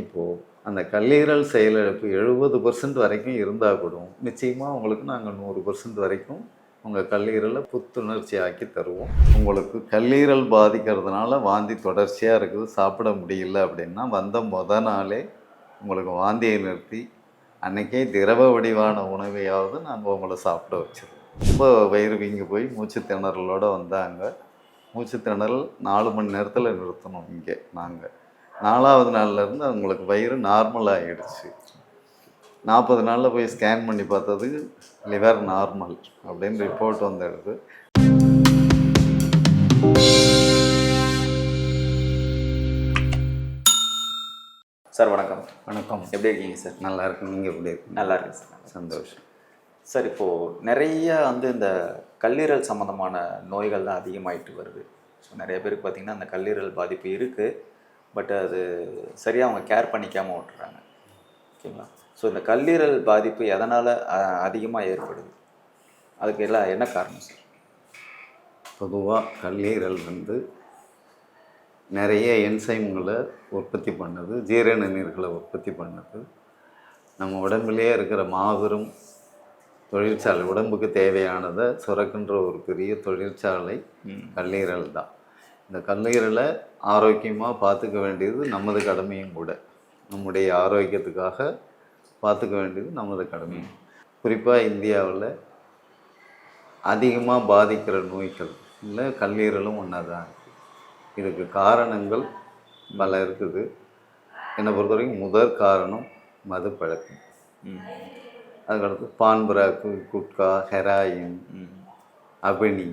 இப்போது அந்த கல்லீரல் செயலிழப்பு எழுபது பர்சன்ட் வரைக்கும் இருந்தால் கூட நிச்சயமாக உங்களுக்கு நாங்கள் நூறு பர்சன்ட் வரைக்கும் உங்கள் கல்லீரலை புத்துணர்ச்சி ஆக்கி தருவோம். உங்களுக்கு கல்லீரல் பாதிக்கிறதுனால வாந்தி தொடர்ச்சியாக இருக்குது சாப்பிட முடியல அப்படின்னா வந்த முத நாளே உங்களுக்கு வாந்தியை நிறுத்தி அன்னைக்கே திரவ வடிவான உணவையாவது நாங்கள் உங்களை சாப்பிட வச்சிருவோம். ரொம்ப வயிறு வீங்கி போய் மூச்சு திணறலோடு வந்தாங்க. மூச்சு திணறல் நாலு மணி நேரத்தில் நிறுத்தணும் இங்கே நாங்கள் நாலாவது நாள்லேருந்து அவங்களுக்கு வயிறு நார்மல் ஆகிடுச்சு நாற்பது நாளில் போய் ஸ்கேன் பண்ணி பார்த்தது லிவர் நார்மல் அப்படின்னு ரிப்போர்ட் வந்துடுது சார் வணக்கம். வணக்கம். எப்படி இருக்கீங்க சார்? நல்லா இருக்கு நீங்கள் எப்படி இருக்கீங்க? நல்லா இருக்கு சார். சந்தோஷம். சார் இப்போது நிறைய வந்து இந்த கல்லீரல் சம்மந்தமான நோய்கள் தான் அதிகமாயிட்டு வருது. ஸோ நிறைய பேருக்கு பார்த்திங்கன்னா அந்த கல்லீரல் பாதிப்பு இருக்குது பட் அது சரியாக அவங்க கேர் பண்ணிக்காமல் விட்டுறாங்க. ஓகேங்களா? ஸோ இந்த கல்லீரல் பாதிப்பு எதனால் அதிகமாக ஏற்படுது? அதுக்கு எல்லாம் என்ன காரணம் சார்? பொதுவாக கல்லீரல் வந்து நிறைய என்சைம்களை உற்பத்தி பண்ணுது ஜீரண நீர்களை உற்பத்தி பண்ணுது. நம்ம உடம்புலேயே இருக்கிற மாபெரும் தொழிற்சாலை உடம்புக்கு தேவையானதை சுரக்கின்ற ஒரு பெரிய தொழிற்சாலை கல்லீரல் தான். இந்த கல்லீரலை ஆரோக்கியமாக பார்த்துக்க வேண்டியது நமது கடமையும் கூட. நம்முடைய ஆரோக்கியத்துக்காக பார்த்துக்க வேண்டியது நமது கடமையும். குறிப்பாக இந்தியாவில் அதிகமாக பாதிக்கிற நோய்கள் இல்லை கல்லீரலும் ஒன்றா தான் இருக்குது இதுக்கு காரணங்கள் பல இருக்குது. என்னை பொறுத்த வரைக்கும் முதற் காரணம் மது பழக்கம். அதுக்கடுத்து பான்புராக்கு குட்கா ஹெராயின் அபினி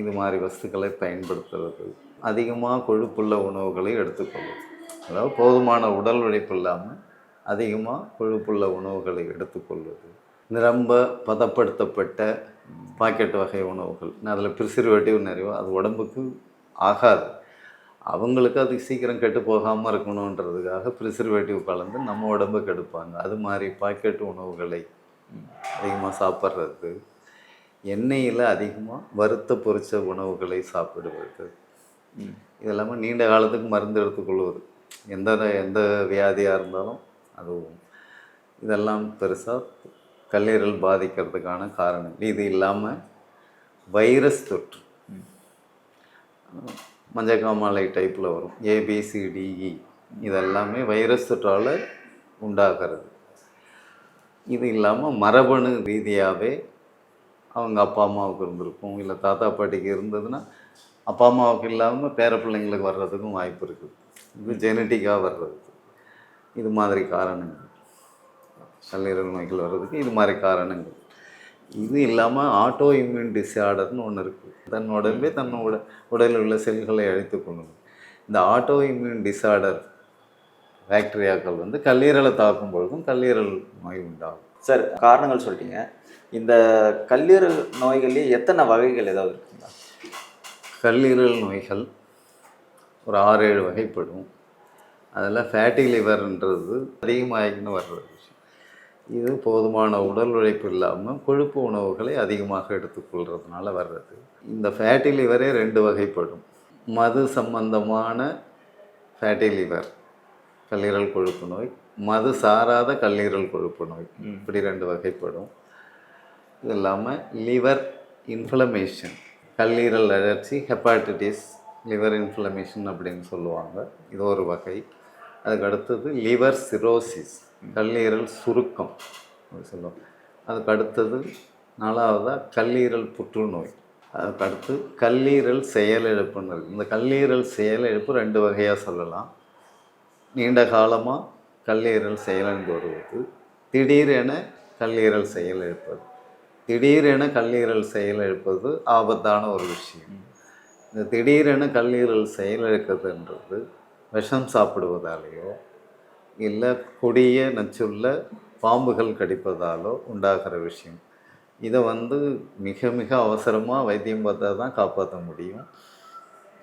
இது மாதிரி வஸ்துக்களை பயன்படுத்துறது அதிகமாக கொழுப்புள்ள உணவுகளை எடுத்துக்கொள்ளும் அதாவது போதுமான உடல் உழைப்பு இல்லாமல் அதிகமாக கொழுப்புள்ள உணவுகளை எடுத்துக்கொள்வது. நிரம்ப பதப்படுத்தப்பட்ட பாக்கெட் வகை உணவுகள். அதில் ப்ரிசர்வேட்டிவ் நிறைய அது உடம்புக்கு ஆகாது. அவங்களுக்கு அது சீக்கிரம் கெட்டு போகாமல் இருக்கணுன்றதுக்காக ப்ரிசர்வேட்டிவ் கலந்து நம்ம உடம்புக்கு கெடுப்பாங்க. அது மாதிரி பாக்கெட் உணவுகளை அதிகமாக சாப்பிட்றது. எண்ணெயில் அதிகமாக வறுத்த பொரிச்ச உணவுகளை சாப்பிடுவது. ம். இதெல்லாமே நீண்ட காலத்துக்கு மருந்து எடுத்துக்கொள்வது எந்த எந்த வியாதியாக இருந்தாலும் அதுவும். இதெல்லாம் பெருசாக கல்லீரல் பாதிக்கிறதுக்கான காரணம். இது இல்லாமல் வைரஸ் தொற்று. மஞ்சக்காமாலை டைப்பில் வரும். ஏபிசிடிஇ இதெல்லாமே வைரஸ் தொற்றால் உண்டாகிறது. இது இல்லாமல் மரபணு ரீதியாகவே அவங்க அப்பா அம்மாவுக்கு இருந்திருக்கும். இல்லை தாத்தா பாட்டிக்கு இருந்ததுன்னா அப்பா அம்மாவுக்கு இல்லாமல் பேர பிள்ளைங்களுக்கு வர்றதுக்கும் வாய்ப்பு இருக்குது. இது ஜெனட்டிக்காக வர்றதுக்கு இது மாதிரி காரணங்கள். கல்லீரல் நோய்கள் வர்றதுக்கு இது மாதிரி காரணங்கள். இது இல்லாமல் ஆட்டோ இம்யூன் டிஸார்டர்னு ஒன்று இருக்குது தன் உடம்பே தன்னோட உடலில் உள்ள செல்களை அழித்து கொள்ளும். இந்த ஆட்டோ இம்யூன் டிஸார்டர் பாக்டீரியாக்கள் வந்து கல்லீரலை தாக்கும் பொழுதும் கல்லீரல் நோய் உண்டாகும். சார் காரணங்கள் சொல்லிட்டீங்க. இந்த கல்லீரல் நோய்கள்லேயே எத்தனை வகைகள் ஏதாவது இருக்குங்களா? கல்லீரல் நோய்கள் ஒரு ஆறு ஏழு வகைப்படும். அதில் ஃபேட்டி லிவர்ன்றது அதிகமாகின்னு வர்ற விஷயம். இது போதுமான உடல் உழைப்பு இல்லாமல் கொழுப்பு உணவுகளை அதிகமாக எடுத்துக்கொள்கிறதுனால வர்றது. இந்த ஃபேட்டி லிவரே ரெண்டு வகைப்படும். மது சம்பந்தமான ஃபேட்டி லிவர் கல்லீரல் கொழுப்பு நோய் மது சாராத கல்லீரல் கொழுப்பு நோய் இப்படி ரெண்டு வகைப்படும். இது இல்லாமல் லிவர் இன்ஃப்ளமேஷன் கல்லீரல் அழற்சி ஹெப்பாட்டிட்டிஸ் லிவர் இன்ஃப்ளமேஷன் அப்படின்னு சொல்லுவாங்க. இது ஒரு வகை. அதுக்கு அடுத்தது லிவர் சிரோசிஸ் கல்லீரல் சுருக்கம் அப்படி சொல்லுவோம் அதுக்கு அடுத்தது நாலாவதாக கல்லீரல் புற்றுநோய். அதுக்கு அடுத்து கல்லீரல் செயலிழப்புன்னு இருக்குது இந்த கல்லீரல் செயலிழப்பு ரெண்டு வகையாக சொல்லலாம். நீண்ட காலமாக கல்லீரல் செயலிழந்து வருவது திடீரென கல்லீரல் செயலிழப்பது. திடீரென கல்லீரல் செயலிழப்பது ஆபத்தான ஒரு விஷயம். இந்த திடீரென கல்லீரல் செயலிழக்கிறதுன்றது விஷம் சாப்பிடுவதாலேயோ இல்லை கொடிய நச்சுள்ள பாம்புகள் கடிப்பதாலோ உண்டாகிற விஷயம். இதை வந்து மிக மிக அவசரமாக வைத்தியம் பார்த்தா தான் காப்பாற்ற முடியும்.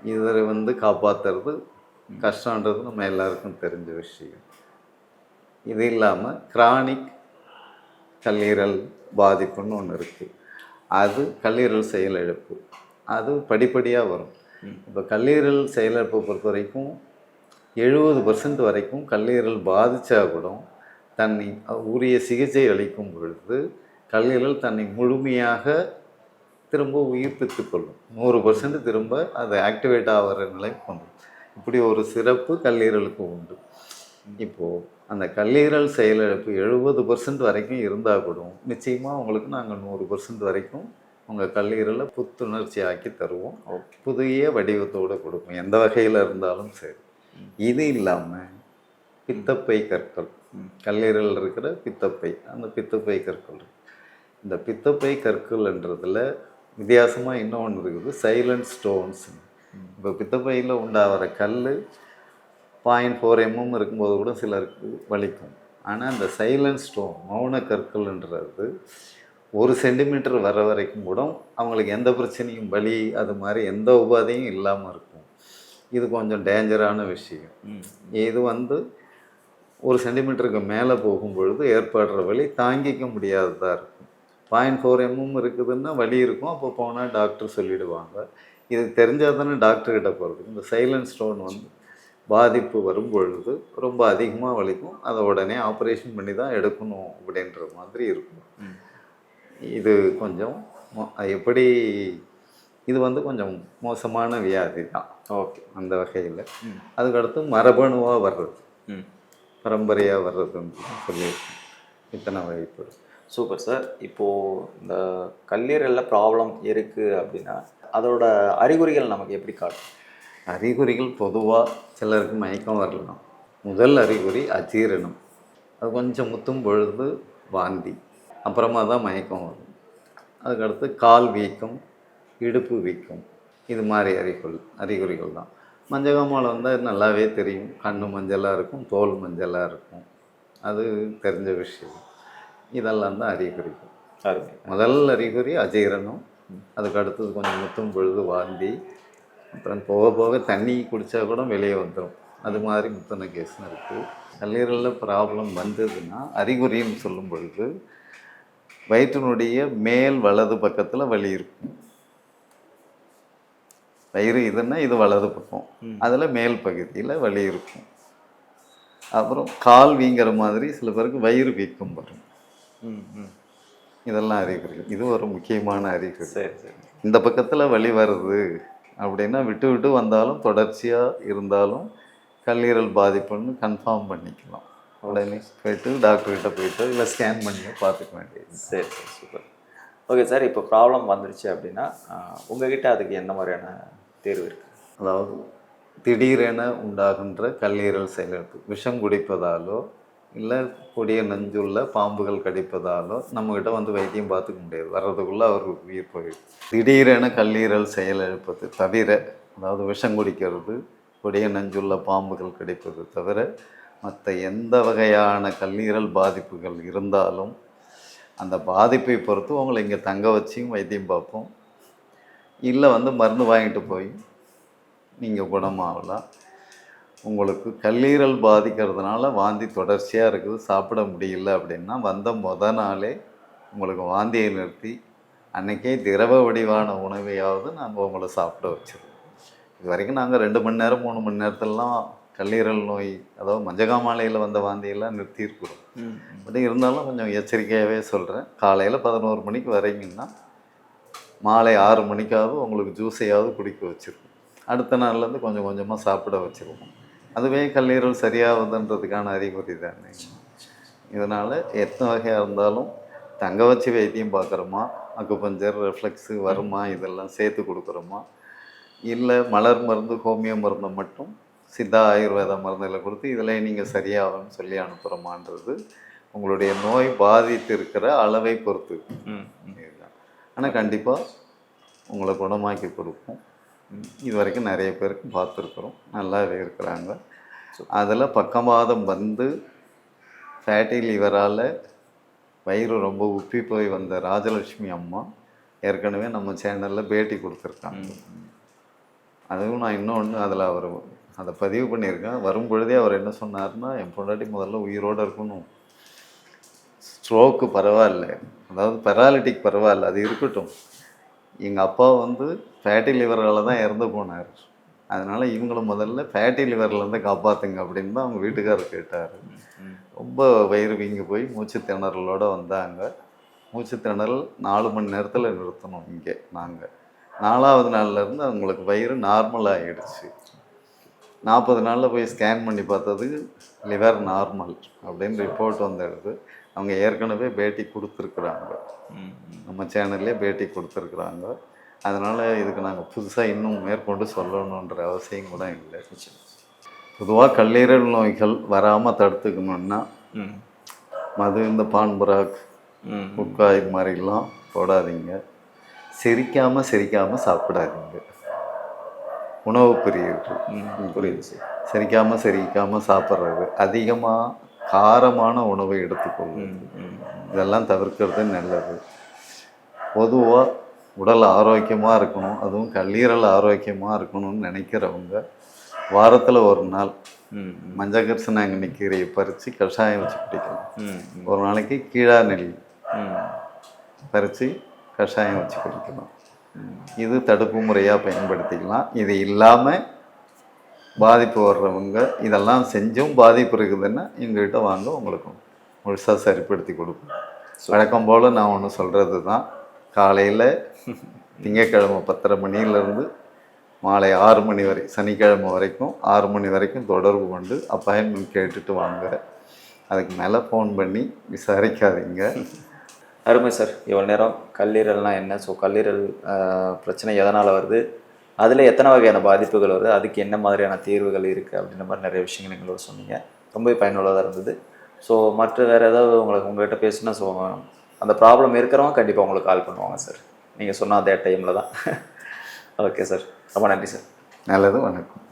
இதை வந்து காப்பாற்றுறது கஷ்டன்றது நம்ம எல்லாருக்கும் தெரிஞ்ச விஷயம். இது இல்லாமல் கிரானிக் கல்லீரல் பாதிப்புன்னு ஒன்று இருக்குது அது கல்லீரல் செயலிழப்பு. அது படிப்படியாக வரும். இப்போ கல்லீரல் செயலிழப்பை பொறுத்த வரைக்கும் எழுபது பர்சன்ட் வரைக்கும் கல்லீரல் பாதித்தா கூட தன்னை உரிய சிகிச்சை அளிக்கும் பொழுது கல்லீரல் தன்னை முழுமையாக திரும்ப உயிர்ப்பித்து கொள்ளும். நூறு பர்சன்ட் திரும்ப அது ஆக்டிவேட் ஆகிற நிலை கொண்டு இப்படி ஒரு சிறப்பு கல்லீரலுக்கு உண்டு. இப்போது அந்த கல்லீரல் செயலிழப்பு எழுபது பர்சன்ட் வரைக்கும் இருந்தால் கூட நிச்சயமாக உங்களுக்கு நாங்கள் நூறு பர்சன்ட் வரைக்கும் உங்கள் கல்லீரலை புத்துணர்ச்சி ஆக்கி தருவோம். புதிய வடிவத்தோடு கொடுப்போம். எந்த வகையில் இருந்தாலும் சரி. இது இல்லாமல் பித்தப்பை கற்கள். கல்லீரல் இருக்கிற பித்தப்பை அந்த பித்தப்பை கற்கள். இந்த பித்தப்பை கற்கள்ன்றதுல வித்தியாசமாக இன்னொன்று இருக்குது. சைலண்ட் ஸ்டோன்ஸ் இப்போ பித்தப்பையில் உண்டாகிற கல் பாயிண்ட் ஃபோர் எம்எம் இருக்கும்போது கூட சிலருக்கு வலிக்கும். ஆனால் அந்த சைலண்ட் ஸ்டோன் மௌன கற்கள்ன்றது ஒரு சென்டிமீட்டர் வர வரைக்கும் கூட அவங்களுக்கு எந்த பிரச்சனையும் வலி அது மாதிரி எந்த உபாதையும் இல்லாமல் இருக்கும். இது கொஞ்சம் டேஞ்சரான விஷயம். இது வந்து ஒரு சென்டிமீட்டருக்கு மேலே போகும் பொழுது ஏற்படுற வலி தாங்கிக்க முடியாததாக இருக்கும். பாயிண்ட் ஃபோர் எம்எம் இருக்குதுன்னா வலி இருக்கும். அப்போ போனால் டாக்டர் சொல்லிடுவாங்க. இது தெரிஞ்சால் தானே டாக்டர்கிட்ட போகிறது இந்த சைலண்ட் ஸ்டோன் வந்து பாதிப்பு வரும் பொழுது ரொம்ப அதிகமாக வலிக்கும். அதை உடனே ஆப்ரேஷன் பண்ணி தான் எடுக்கணும் அப்படின்ற மாதிரி இருக்கும். இது கொஞ்சம் எப்படி இது வந்து கொஞ்சம் மோசமான வியாதி தான். ஓகே. அந்த வகையில். அதுக்கடுத்து மரபணுவாக வர்றது. பரம்பரையாக வர்றதுன்னு சொல்லியிருக்கேன் இத்தனை வாய்ப்பு. Super sir. இப்போது இந்த கல்லீரலில் ப்ராப்ளம் இருக்குது அப்படின்னா அதோட அறிகுறிகள் நமக்கு எப்படி காட்டும்? அறிகுறிகள் பொதுவாக சிலருக்கு மயக்கம் வரலாம். முதல் அறிகுறி அஜீரணம். அது கொஞ்சம் முத்தும் பொழுது வாந்தி. அப்புறமா தான் மயக்கம் வரும். அதுக்கடுத்து கால் வீக்கம் இடுப்பு வீக்கம். இது மாதிரி அறிகுறி அறிகுறிகள் தான். மஞ்சகாமால் வந்தால் நல்லாவே தெரியும். கண்ணு மஞ்சளாக இருக்கும் தோல் மஞ்சளாக இருக்கும். அது தெரிஞ்ச விஷயம். இதெல்லாம் தான் அறிகுறிகள். முதல் அறிகுறி அஜீரணம். அதுக்கு அடுத்தது கொஞ்சம் முத்தும் பொழுது வாந்தி. அப்புறம் போக போக தண்ணி குடித்தா கூட வெளியே வந்துடும் அது மாதிரி முத்தின கேஸ்னு இருக்குது கல்லீரலில் ப்ராப்ளம் வந்ததுன்னா அறிகுறின்னு சொல்லும் பொழுது வயிற்றினுடைய மேல் வலது பக்கத்தில் வலி இருக்கும். வயிறு இதுன்னா இது வலது பக்கம். அதில் மேல் பகுதியில் வலி இருக்கும். அப்புறம் கால் வீங்கிற மாதிரி சில பேருக்கு வயிறு வீக்கம் வரும். இதெல்லாம் அறிகுறிகள் இது ஒரு முக்கியமான அறிகுறி. சரி சரி. இந்த பக்கத்தில் வலி வருது. அப்படின்னா விட்டு விட்டு வந்தாலும் தொடர்ச்சியாக இருந்தாலும் கல்லீரல் பாதிப்புன்னு கன்ஃபார்ம் பண்ணிக்கலாம். உடனே போயிட்டு டாக்டர்கிட்ட போயிட்டு இல்லை ஸ்கேன் பண்ணி பார்த்துக்க வேண்டியது. சரி சரி சூப்பர் ஓகே சார் இப்போ ப்ராப்ளம் வந்துருச்சு அப்படின்னா உங்ககிட்ட அதுக்கு என்ன மாதிரியான தேர்வு இருக்குது அதாவது திடீரென உண்டாகின்ற கல்லீரல் செயலிழப்பு விஷம் குடிப்பதாலோ இல்லை கொடிய நஞ்சுள்ள பாம்புகள் கடிப்பதாலோ நம்மக்கிட்ட வந்து வைத்தியம் பார்த்துக்க முடியாது. வர்றதுக்குள்ளே அவர் உயிர் போயிடும். திடீரென கல்லீரல் செயலிழப்பது தவிர அதாவது விஷம் குடிக்கிறது கொடிய நஞ்சுள்ள பாம்புகள் கடிப்பது தவிர மற்ற எந்த வகையான கல்லீரல் பாதிப்புகள் இருந்தாலும் அந்த பாதிப்பை பொறுத்து உங்களை இங்கே தங்க வச்சியும் வைத்தியம் பார்ப்போம். இல்லை வந்து மருந்து வாங்கிட்டு போய் நீங்கள் குணமாகலாம். உங்களுக்கு கல்லீரல் பாதிக்கிறதுனால வாந்தி தொடர்ச்சியாக இருக்குது. சாப்பிட முடியல அப்படின்னா வந்த முத நாளே உங்களுக்கு வாந்தியை நிறுத்தி அன்னைக்கே திரவ வடிவான உணவையாவது நாங்கள் உங்களை சாப்பிட வச்சிருவோம். இது வரைக்கும் நாங்கள் ரெண்டு மணி நேரம் மூணு மணி நேரத்துலலாம் கல்லீரல் நோய் அதாவது மஞ்சகாமாலையில் வந்த வாந்தியெல்லாம் நிறுத்தியிருக்கிறோம். பட் இருந்தாலும் கொஞ்சம் எச்சரிக்கையாகவே சொல்கிறேன் காலையில் பதினோரு மணிக்கு வரீங்கன்னா மாலை ஆறு மணிக்காவது உங்களுக்கு ஜூஸையாவது குடிக்க வச்சுருவோம். அடுத்த நாள்லேருந்து கொஞ்சம் கொஞ்சமாக சாப்பிட வச்சுருவோம். அதுவே கல்லீரல் சரியாகுதுன்றதுக்கான அறிகுறி தானே. இதனால் எத்தனை வகையாக இருந்தாலும் தங்க வச்சு வைத்தியம் பார்க்குறோமா? அக்குபஞ்சர் ரெஃப்ளெக்ஸு வருமா? இதெல்லாம் சேர்த்து கொடுக்குறோமா? இல்லை மலர் மருந்து ஹோமியோ மருந்தை மட்டும் சித்தா ஆயுர்வேத மருந்துகளை கொடுத்து இதில் நீங்கள் சரியாகும்னு சொல்லி அனுப்புகிறோமான்றது உங்களுடைய நோய் பாதித்து இருக்கிற அளவை பொறுத்து. ஆனால் கண்டிப்பாக உங்களை குணமாக்கி கொடுப்போம். இது வரைக்கும் நிறைய பேருக்கு பார்த்துருக்குறோம். நல்லாவே இருக்கிறாங்க. அதில் பக்கவாதம் வந்து ஃபேட்டி லிவரால் வயிறு ரொம்ப உப்பி போய் வந்த ராஜலட்சுமி அம்மா ஏற்கனவே நம்ம சேனலில் பேட்டி கொடுத்துருக்காங்க. அதுவும் நான் இன்னொன்று அதில் அவர் அதை பதிவு பண்ணியிருக்கேன். வரும் பொழுதே அவர் என்ன சொன்னார்னா என் பொண்டாட்டி முதல்ல உயிரோடு இருக்கணும். ஸ்ட்ரோக்கு பரவாயில்ல. அதாவது பெராலிட்டிக் பரவாயில்ல. அது இருக்கட்டும். எங்கள் அப்பா வந்து ஃபேட்டி லிவரால் தான் இறந்து போனார். அதனால் இவங்களும் முதல்ல ஃபேட்டி லிவர்லேருந்து காப்பாற்றுங்க அப்படின்னு தான் அவங்க வீட்டுக்காரர் கேட்டார். ரொம்ப வயிறு வீங்கி போய் மூச்சு திணறலோட வந்தாங்க. மூச்சு திணறல் நாலு மணி நேரத்தில் நிறுத்தணும் இங்கே நாங்கள் நாலாவது நாள்ல இருந்து அவங்களுக்கு வயிறு நார்மல் ஆகிடுச்சு நாற்பது நாளில் போய் ஸ்கேன் பண்ணி பார்த்ததுக்கு லிவர் நார்மல் அப்படின்னு ரிப்போர்ட் வந்துடுது அவங்க ஏற்கனவே பேட்டி கொடுத்துருக்குறாங்க. நம்ம சேனல்லே பேட்டி கொடுத்துருக்குறாங்க. அதனால் இதுக்கு நாங்கள் புதுசாக இன்னும் மேற்கொண்டு சொல்லணுன்ற அவசியம் கூட இல்லை. பொதுவாக கல்லீரல் நோய்கள் வராமல் தடுத்துக்கணுன்னா மது இந்த பான்புராக் ம். குட்கா இது மாதிரிலாம் போடாதீங்க. சிரிக்காமல் சிரிக்காமல் சாப்பிடாதீங்க. உணவு ம். புரியுது. சார் சிரிக்காமல் சிரிக்காமல் சாப்பிட்றது அதிகமாக காரமான உணவை எடுத்துக்கொள்ளும். இதெல்லாம் தவிர்க்கிறது நல்லது. பொதுவாக உடல் ஆரோக்கியமாக இருக்கணும். அதுவும் கல்லீரல் ஆரோக்கியமாக இருக்கணும்னு நினைக்கிறவங்க வாரத்தில் ஒரு நாள் மஞ்சகரிசனாங்கண்ணி கீரையை பறித்து கஷாயம் வச்சு குடிக்கலாம் ம் ம். ஒரு நாளைக்கு கீழா நெல்லி ம். பறித்து கஷாயம் வச்சு குடிக்கலாம் இது தடுப்பு முறையாக பயன்படுத்திக்கலாம். இது இல்லாமல் பாதிப்பு வர்றவங்க இதெல்லாம் செஞ்சும் பாதிப்பு இருக்குதுன்னா எங்ககிட்ட வாங்க உங்களுக்கு முழுசாக சரிப்படுத்தி கொடுப்போம். வழக்கம் போல் நான் ஒன்று சொல்கிறது தான் காலையில் திங்கக்கிழமை பத்தரை மணியிலேருந்து மாலை ஆறு மணி வரை சனிக்கிழமை வரைக்கும் ஆறு மணி வரைக்கும் தொடர்பு கொண்டு அப்பாயின்மெண்ட் கேட்டுட்டு வாங்க. அதுக்கு மேலே ஃபோன் பண்ணி விசாரிக்காதீங்க. அருமை சார். இவ்வளோ நேரம் கல்லீரல்னால் என்ன? ஸோ கல்லீரல் பிரச்சனை எதனால் வருது? அதில் எத்தனை வகையான பாதிப்புகள் வருது? அதுக்கு என்ன மாதிரியான தீர்வுகள் இருக்குது அப்படின்ற மாதிரி நிறைய விஷயங்கள் எங்களோட சொன்னீங்க. ரொம்பவே பயனுள்ளதாக இருந்தது. ஸோ மற்ற வேறு ஏதாவது உங்களுக்கு உங்கள்கிட்ட பேசுனா ஸோ அந்த ப்ராப்ளம் இருக்கிறவங்க கண்டிப்பாக உங்களுக்கு கால் பண்ணுவாங்க சார் நீங்கள் சொன்ன அதே டைமில் தான். ஓகே சார் ரொம்ப நன்றி சார் நல்லது வணக்கம்.